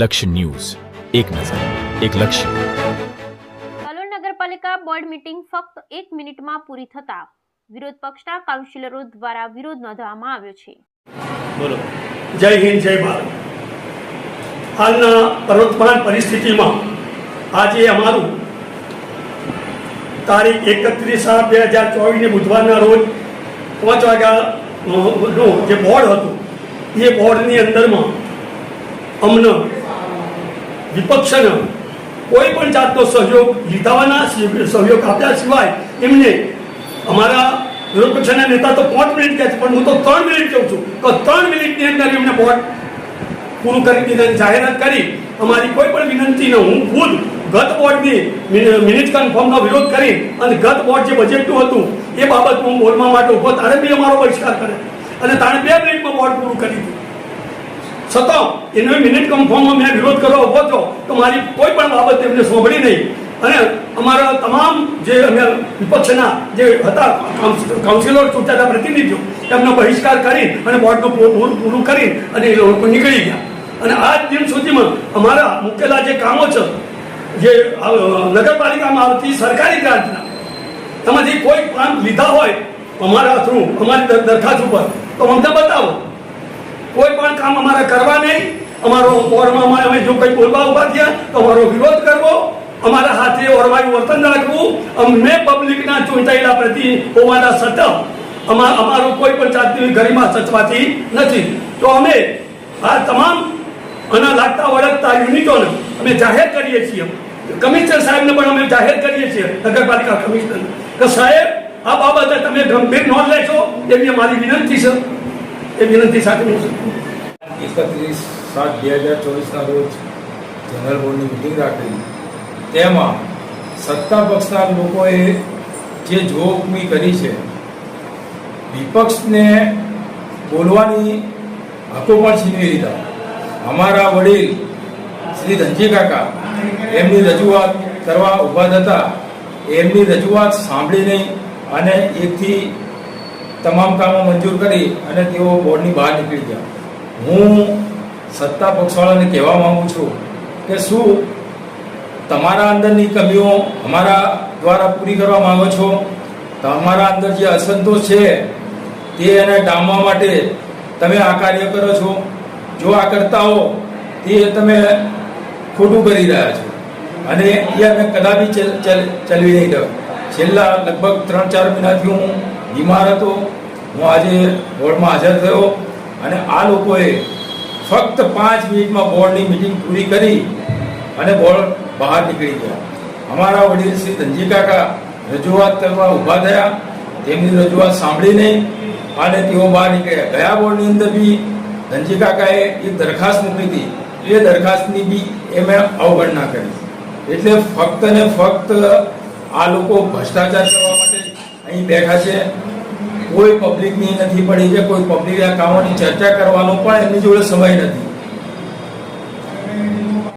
લક્ષ્ય ન્યૂઝ. એક નજર એક લક્ષ્ય. કલોલ નગરપાલિકા બોર્ડ મીટિંગ ફક્ત એક મિનિટમાં પૂરી થતા. વિરોધ પક્ષના કાઉન્સિલરો દ્વારા વિરોધ નોંધવામાં આવ્યો છે. બોલો. જય હિન્દ જય ભારત. હાલના પર્વતમાન પરિસ્થિતિમાં આજે અમારું તારીખ એકત્રીસ આઠ બે હજાર ચોવીસને બુધવારના રોજ પાંચ વાગ્યાનું જે બોર્ડ હતું એ બોર્ડની અંદરમાં અમને વિપક્ષને કોઈ પણ જાતનો સહયોગ લીધાવાના સહયોગ આપ્યા સિવાય એમને અમારા વિરોધ પક્ષના નેતા તો પાંચ મિનિટ કહે છે, પણ હું તો ત્રણ મિનિટ કહું છું તો ત્રણ મિનિટની અંદર એમને વોટ પૂરું કરી દીધા જાહેરાત કરી. અમારી કોઈ પણ વિનંતીનો હું ખુદ ગત બોર્ડની મિન- મિનિટ કન્ફર્મનો વિરોધ કરી અને ગત બોર્ડ જે બજેટનું હતું, એ બાબત હું બોલવા માટે ઊભો તારે બી અમારો બહિષ્કાર કરે. અને તારે બે મિનિટમાં બોર્ડ પૂરું કરી દીધું. છતાં, એનો મિનિટ કન્ફર્મમાં મેં વિરોધ કરવા ઊભો થયો, તો મારી કોઈ પણ બાબત એમને સાંભળી નહીં. અને અમારા તમામ જે અમે વિપક્ષના જે હતા કાઉન્સિ- કાઉન્સિલર ચૂંટાતા પ્રતિનિધિઓ, એમનો બહિષ્કાર કરી અને બોર્ડનું પૂરું પૂરું કરી અને એ લોકો નીકળી ગયા. અને આજ દિન સુધીમાં અમારા મુકેલા જે કામો છે, જે નગરપાલિકામાં આવતી સરકારી ગ્રાન્ટના એમાંથી કોઈ કામ લીધા હોય અમારા થ્રુ અમારી દરખાસ્ત ઉપર, તો અમને બતાવો. કોઈ પણ કામ અમારે કરવા નહીં. અમારો અમારે અમે જો કંઈ બોલવા ઊભા થયા, તો અમારો વિરોધ કરવો. અમારા હાથે ઓરવાયું વર્તન રાખવું. અમને પબ્લિકના ચૂંટાયેલા પ્રતિ હોવાના સતત અમા, અમારું કોઈ પણ જાતની ગરિમા સચવાતી નથી. તો અમે આ તમામ આના લાગતા વળગતા યુનિટોને અમે જાહેર કરીએ છીએ. કમિશનર સાહેબને પણ અમે જાહેર કરીએ છીએ, નગરપાલિકા કમિશનર કે સાહેબ, આ બાબતે તમે ગંભીર નોંધ લેશો, એવી અમારી વિનંતી છે. એ વિનંતી સાથે એકત્રીસ સાત બે હજાર ચોવીસના રોજ જનરલ બોર્ડની મિટિંગ રાખેલી. તેમાં સત્તા પક્ષના લોકોએ જે જોખમી કરી છે, વિપક્ષને બોલવાની હકો પણ છીનવી લીધા. અમારા વડીલ શ્રી ધનજી કાકા એમની રજૂઆત કરવા ઊભા થતા, એમની રજૂઆત સાંભળી નહીં અને એકથી તમામ કામો મંજૂર કરી અને તેઓ બોર્ડની બહાર નીકળી ગયા. હું સત્તા પક્ષવાળાને કહેવા માગું છું કે શું તમારા અંદરની કમીઓ અમારા દ્વારા પૂરી કરવા માગો છો? તમારા અંદર જે અસંતોષ છે, તે એને ડામવા માટે તમે આ કાર્ય કરો છો. જો આ કરતા હો, તે તમે ખોટું કરી રહ્યા છો. અને એ અમે કદાપી ચલ- ચલ- ચલવી નહીં દઉં. છેલ્લા લગભગ ત્રણ ચાર મહિનાથી હું બીમાર હતો હું આજે બોર્ડમાં હાજર થયો અને આ લોકોએ ફક્ત પાંચ મિનિટમાં બોર્ડની મિટિંગ પૂરી કરી અને બોર્ડ બહાર નીકળી ગયા. અમારા વડીલ શ્રી ધનજી કાકા રજૂઆત કરવા ઊભા થયા. તેમની રજૂઆત સાંભળી નહીં અને તેઓ બહાર નીકળ્યા. ગયા બોર્ડની અંદર બી ધનજી કાકાએ એક દરખાસ્ત મૂકી હતી. એ દરખાસ્તની બી એમણે અવગણના કરી. એટલે ફક્ત ને ફક્ત આ લોકો ભ્રષ્ટાચાર કરવા અહીં બેઠા છે. કોઈ પબ્લિકની નથી પડી છે કોઈ પબ્લિક આ કામોની ચર્ચા કરવાનો પણ એમની જોડે સમય નથી.